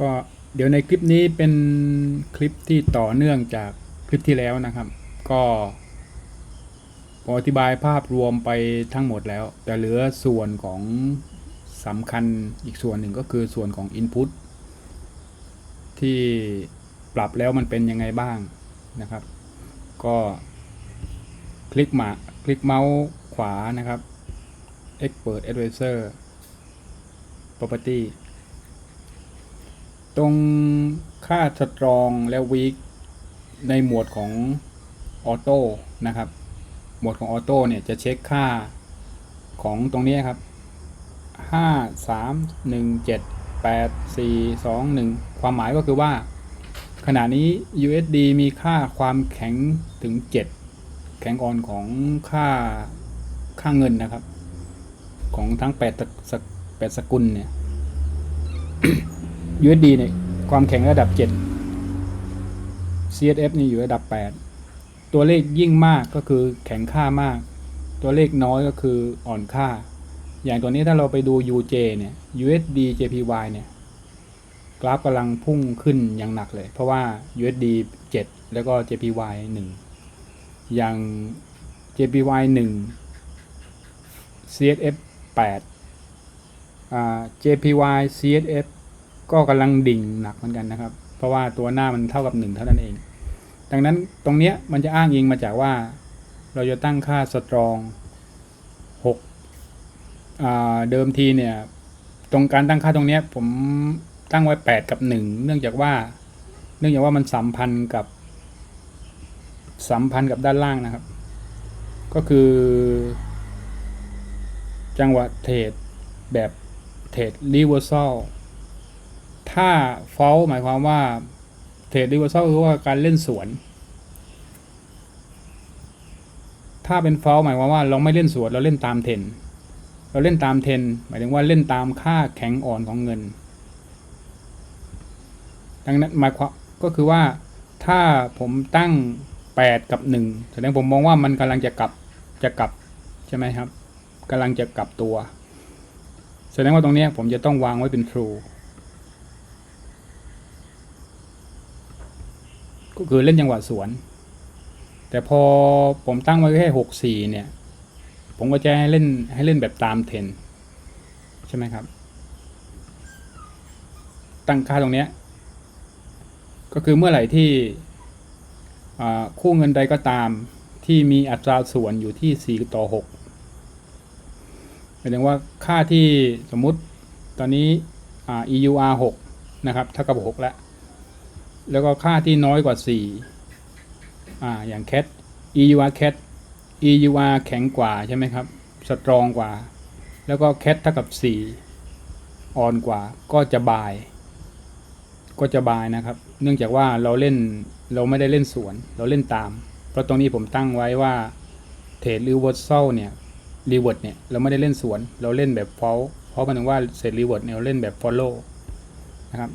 ก็เดี๋ยวในคลิปนี้เป็นคลิปที่ต่อเนื่องจากคลิปที่แล้วนะครับ ก็ผมอธิบายภาพรวมไปทั้งหมดแล้ว แต่เหลือส่วนของสำคัญอีกส่วนหนึ่งก็คือส่วนของ Input ที่ปรับแล้วมันเป็นยังไงบ้างนะครับ ก็คลิกมาคลิกเมาส์ขวานะครับ Expert Advisor Property ตรงค่าสตรองและวีคในหมวดของออโต้นะครับ หมวดของออโต้เนี่ยจะเช็คค่าของตรงนี้ครับ 5 3 1 7 8 4 2 1 ความหมายก็คือว่า ขณะนี้ USD มีค่าความแข็งถึง 7 แข็งอ่อนของค่าค่าเงินนะครับ ของทั้ง8ตะสก8สกุลเนี่ย USD เนี่ยความแข็งระดับ 7 CSF นี่อยู่ระดับ 8 ตัวเลขยิ่งมากก็คือแข็งค่ามาก ตัวเลขน้อยก็คืออ่อนค่า อย่างตัวนี้ถ้าเราไปดู UJ เนี่ย USD JPY เนี่ยกราฟกำลังพุ่งขึ้นอย่างหนักเลย เพราะว่า USD 7 แล้วก็ JPY 1 อย่าง JPY 1 CSF 8อ่า JPY CSF ก็กำลังดิ่งหนักเหมือนกันนะครับ เพราะว่าตัวหน้ามันเท่ากับ1เท่านั้นเอง ดังนั้นตรงเนี้ยมันจะอ้างอิงมาจากว่า เราจะตั้งค่าสตรอง6เดิมทีเนี่ยตรงการตั้งค่าตรงเนี้ยผมตั้งไว้ 8 กับ 1 เนื่องจากว่า เนื่องจากว่ามันสัมพันธ์กับ สัมพันธ์กับด้านล่างนะครับ ก็คือ จังหวะเทรดแบบเทรดรีเวอร์ซ l ถ้า fault หมายความว่าเทรดรีเวอร์ซ l คือว่าการเล่นสวน ถ้าเป็น fault หมายความว่าเราไม่เล่นสวนเราเล่นตามเทรนเราเล่นตามเทรนหมายถึงว่าเล่นตามค่าแข็งอ่อนของเงิน ดังนั้นหมายความก็คือว่าถ้าผมตั้ง 8 กับ 1 แสดงผมมองว่ามันกำลังจะกลับจะกลับใช่ไหมครับกำลังจะกลับตัว แสดงว่าตรงนี้ผมจะต้องวางไว้เป็น true ก็คือเล่นจังหวะสวน แต่พอผมตั้งไว้แค่หกสี่เนี่ย ผมก็จะให้เล่นให้เล่นแบบตามเทนใช่ไหมครับ ตั้งค่าตรงเนี้ย ก็คือเมื่อไหร่ที่คู่เงินใดก็ตามที่มีอัตราส่วนอยู่ที่ 4 ต่อ6หมายถึงว่าค่าที่สมมุติตอนนี้อ่า EUR 6 นะครับ เท่ากับ 6 แล้ว แล้วก็ค่าที่น้อยกว่า 4 อ่า อย่าง cat EUR cat EUR แข็งกว่าใช่ไหมครับ สตรองกว่า แล้วก็ cat เท่ากับ 4 อ่อนกว่า ก็จะบาย ก็จะบายนะครับ เนื่องจากว่าเราเล่น เราไม่ได้เล่นสวน เราเล่นตาม เพราะตรงนี้ผมตั้งไว้ว่า เทรดรีเวิร์ซลเนี่ย รีเวิร์ดเนี่ย เราไม่ได้เล่นสวน เราเล่นแบบฟอลเพราะมันถึงว่าเสร็จรีเวิร์ดเนี่ยเราเล่นแบบฟอลโล่นะครับ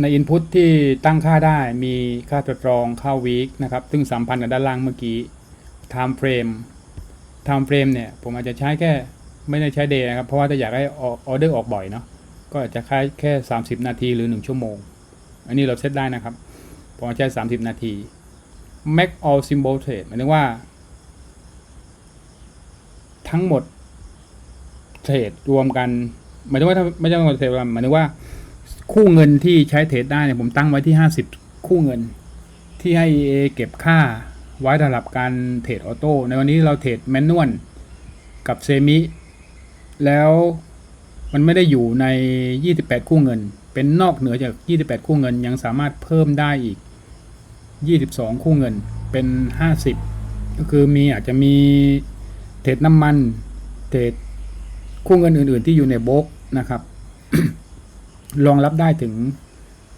ใน Input ที่ตั้งค่าได้มีค่าตรองค่า week นะครับ ซึ่งสัมพันธ์กับด้านล่างเมื่อกี้ time frame time frame เนี่ย ผมอาจจะใช้แค่ไม่ได้ใช้ day นะครับ เพราะว่าถ้าอยากให้ออเดอร์ออกบ่อยเนาะก็อาจจะใช้แค่ 30 นาทีหรือ 1 ชั่วโมง อันนี้เราเซตได้นะครับผมใช้ 30 นาที make all symbol trade หมายถึงว่า ทั้งหมดเทรดรวมกันหมายถึงว่าถ้าไม่ใช่ทั้งหมดเทรดรวมหมายถึงว่า คู่เงินที่ใช้เทรดได้เนี่ยผมตั้งไว้ที่ 50 คู่เงิน ที่ให้ EA เก็บค่าไว้สำหรับการเทรดออโต้ในวันนี้เราเทรดแมนนวลกับเซมิแล้วมันไม่ได้อยู่ใน 28 คู่เงิน เป็นนอกเหนือจาก 28 คู่เงิน ยังสามารถเพิ่มได้อีก 22 คู่เงินเป็น 50 ก็คือมีอาจจะมีเทรดน้ำมันเทรดคู่เงินอื่น ๆ ที่อยู่ในโบกนะครับ รองรับได้ถึง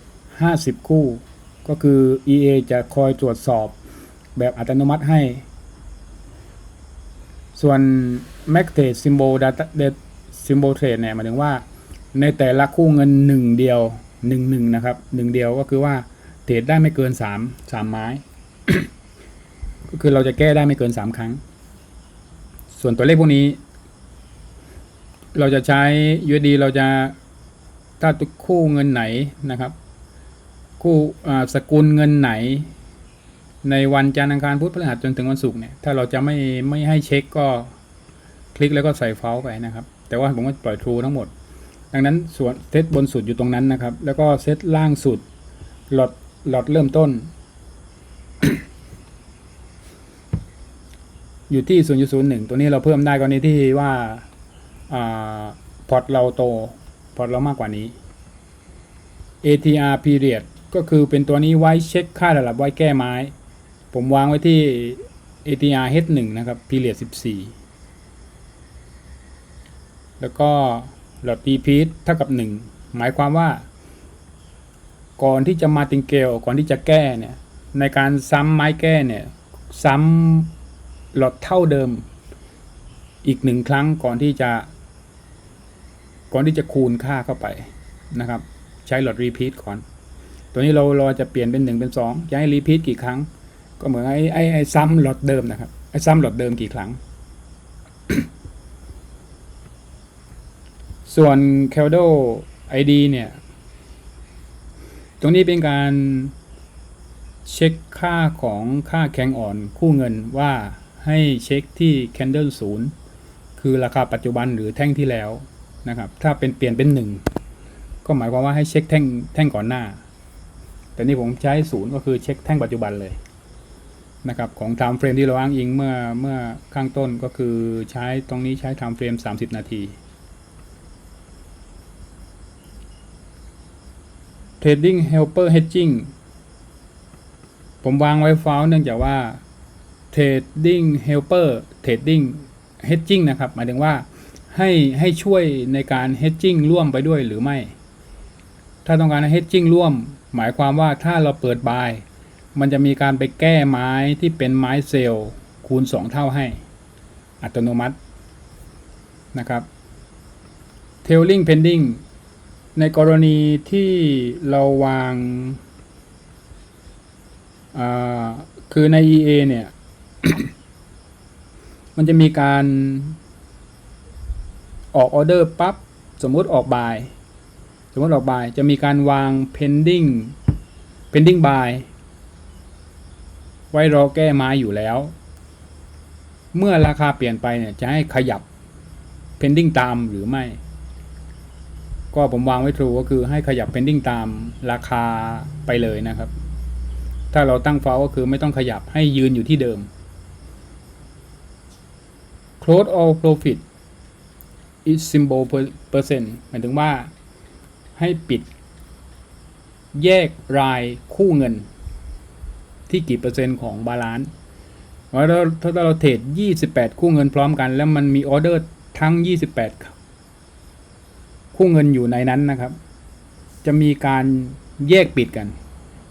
50 คู่ ก็คือ EA จะคอยตรวจสอบแบบอัตโนมัติให้ ส่วน m a c t r a d e Symbol Data Symbol Trade เนี่ยหมายถึงว่า ในแต่ละคู่เงิน 1 เดียว 1 1 นะครับ 1 เดียวก็คือว่าเทรดได้ไม่เกิน 3 3 ไม้ ก็คือเราจะแก้ได้ไม่เกิน 3 ครั้ง ส่วนตัวเลขพวกนี้ เราจะใช้ USD เราจะ ถ้าตุกคู่เงินไหนนะครับ คู่สกุลเงินไหน ในวันจันทร์อังคารพุธพฤหัสจนถึงวันศุกร์เนี่ยถ้าเราจะไม่ไม่ให้เช็คก็คลิกแล้วก็ใส่เฟลไปนะครับ แต่ว่าผมก็ปล่อย True ทั้งหมด ดังนั้นส่วนเซตบนสุดอยู่ตรงนั้นนะครับ แล้วก็เซตล่างสุดหลอดหลอดเริ่มต้น อยู่ที่ 0.01 ตัวนี้เราเพิ่มได้กรณีที่ว่าอ่าพอร์ตเราโต พอร์ตเรามากกว่านี้ ATR period ก็คือเป็นตัวนี้ไว้เช็คค่าระดับไว้แก้ไม้ ผมวางไว้ที่ ATR H1 นะครับ period 14 แล้วก็หลอด repeat เท่ากับ 1 หมายความว่า ก่อนที่จะมาติงเกลก่อนที่จะแก้เนี่ย ในการซ้ำไม้แก้เนี่ย ซ้ำหลอดเท่าเดิมอีกหนึ่งครั้งก่อนที่จะ ก่อนที่จะคูณค่าเข้าไปนะครับ ใช้หลอด repeat ก่อน ตัวนี้เราเราจะเปลี่ยนเป็นหนึ่งเป็นสองจะให้ repeat กี่ครั้ง ก็เหมือนไอ้ไอ้ไอ้ซ้ำหลอดเดิมนะครับ ไอ้ซ้ำหลอดเดิมกี่ครั้ง ส่วน c a l d o ID เนี่ย ตรงนี้เป็นการเช็คค่าของค่าแข็งอ่อนคู่เงินว่าให้เช็คที่ candle ศูนย์คือราคาปัจจุบันหรือแท่งที่แล้ว นะครับ ถ้าเป็นเปลี่ยนเป็นหนึ่งก็หมายความว่าให้เช็คแท่งแท่งก่อนหน้า แต่นี่ผมใช้ศูนย์ก็คือเช็คแท่งปัจจุบันเลยนะครับของ time frame ที่เราอ้างอิงเมื่อเมื่อข้างต้นก็คือใช้ตรงนี้ใช้ time frame 30 นาที Trading Helper Hedging ผมวางไว้ฟาวเนื่องจากว่า Trading Helper Trading Hedging นะครับ หมายถึงว่า ให้ให้ช่วยในการ hedging ร่วมไปด้วยหรือไม่ ถ้าต้องการ hedging ร่วม หมายความว่าถ้าเราเปิดบายมันจะมีการไปแก้ไม้ที่เป็นไม้เซลล์คูณ 2 เท่าให้ อัตโนมัตินะครับ Tailing Pending ในกรณีที่เราวางาคือใน EA เนี่ย มันจะมีการ ออกออเดอร์ปั๊บสมมุติออกบายสมมติออกบายจะมีการวาง pending pending buy ไว้รอแก้ไม้อยู่แล้ว เมื่อราคาเปลี่ยนไปเนี่ยจะให้ขยับ pending ตามหรือไม่ ก็ผมวางไว้ true ก็คือให้ขยับ pending ตามราคาไปเลยนะครับ ถ้าเราตั้ง f a l ก็คือไม่ต้องขยับให้ยืนอยู่ที่เดิม close all profit is symbol per percent หมายถึงว่าให้ปิด แยกรายคู่เงิน ที่กี่เปอร์เซ็นต์ของบาลานซ์ว่าถ้าถ้าเราเทรด28 คู่เงินพร้อมกัน แล้วมันมีออเดอร์ทั้ง 28 คู่เงินอยู่ในนั้นนะครับ จะมีการแยกปิดกัน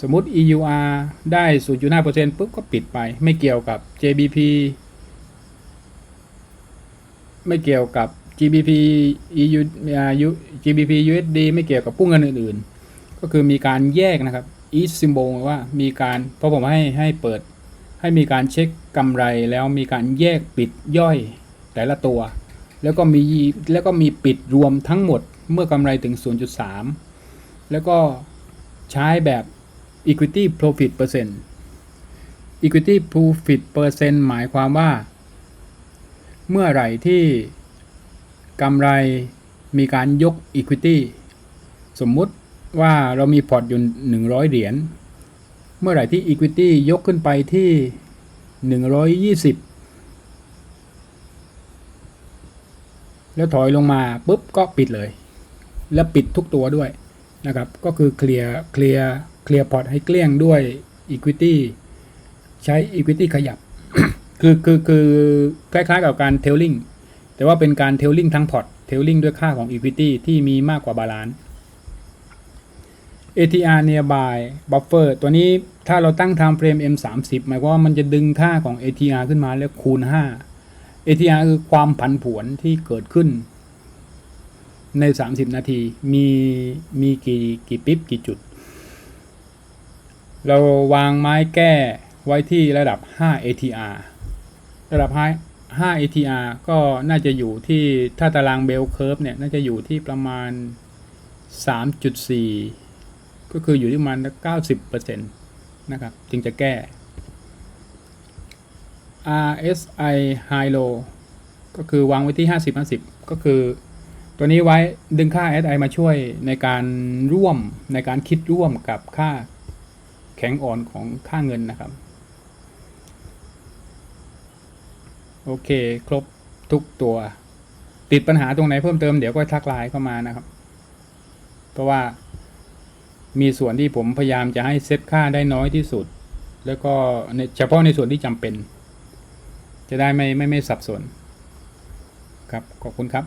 สมมุติ EUR ได้ 0.5%ปุ๊บก็ปิดไปไม่เกี่ยวกับ JBP ไม่เกี่ยวกับ GBP EU GBP USD ไม่เกี่ยวกับผู้เงินอื่นๆ ก็คือมีการแยกนะครับ each symbol ว่ามีการเพราะผมให้ให้เปิด ให้มีการเช็คกำไรแล้วมีการแยกปิดย่อยแต่ละตัว แล้วก็มีแล้วก็มีปิดรวมทั้งหมดเมื่อกำไรถึง 0.3 แล้วก็ใช้แบบ equity profit percent equity profit percent หมายความว่า เมื่อไหร่ที่ กำไรมีการยก Equity สมมุติว่าเรามีพอร์ตอยู่ 100 เหรียญ เมื่อไหร่ที่ Equity ยกขึ้นไปที่ 120 แล้วถอยลงมาปุ๊บก็ปิดเลย แล้วปิดทุกตัวด้วยนะครับ ก็คือเคลียร์เคลียร์เคลียร์พอร์ตให้เกลี้ยงด้วย Equity ใช้ Equity ขยับ คือคือคือคล้ายๆกับการเทลลิง แต่ว่าเป็นการเทลลิงทั้งพอร์ตเทลลิงด้วยค่าของ Equity ที่มีมากกว่าบาลานซ์ ATR nearby buffer ตัวนี้ถ้าเราตั้ง time frame M30 หมายความว่ามันจะดึงค่าของ ATR ขึ้นมาแล้วคูณ 5 ATR คือความผันผวนที่เกิดขึ้น ใน 30 นาทีมีมีกี่กี่ปิ๊บกี่จุด เราวางไม้แก้ไว้ที่ระดับ 5 ATR ระดับ5 5 ATR ก็น่าจะอยู่ที่ถ้าตารางเบลเคิร์ฟเนี่ย น่าจะอยู่ที่ประมาณ 3.4 ก็คืออยู่ที่ประมาณ 90%นะครับ จึงจะแก้ RSI High Low ก็คือวางไว้ที่ 50 50 ก็คือตัวนี้ไว้ดึงค่า SI มาช่วยในการร่วมในการคิดร่วมกับค่าแข็งอ่อนของค่าเงินนะครับ โอเค ครบทุกตัว ติดปัญหาตรงไหนเพิ่มเติมเดี๋ยวก็ทักไลน์เข้ามานะครับ เพราะว่ามีส่วนที่ผมพยายามจะให้เซตค่าได้น้อยที่สุด แล้วก็เฉพาะในส่วนที่จำเป็น จะได้ไม่ไม่ไม่สับสน ครับ ขอบคุณครับ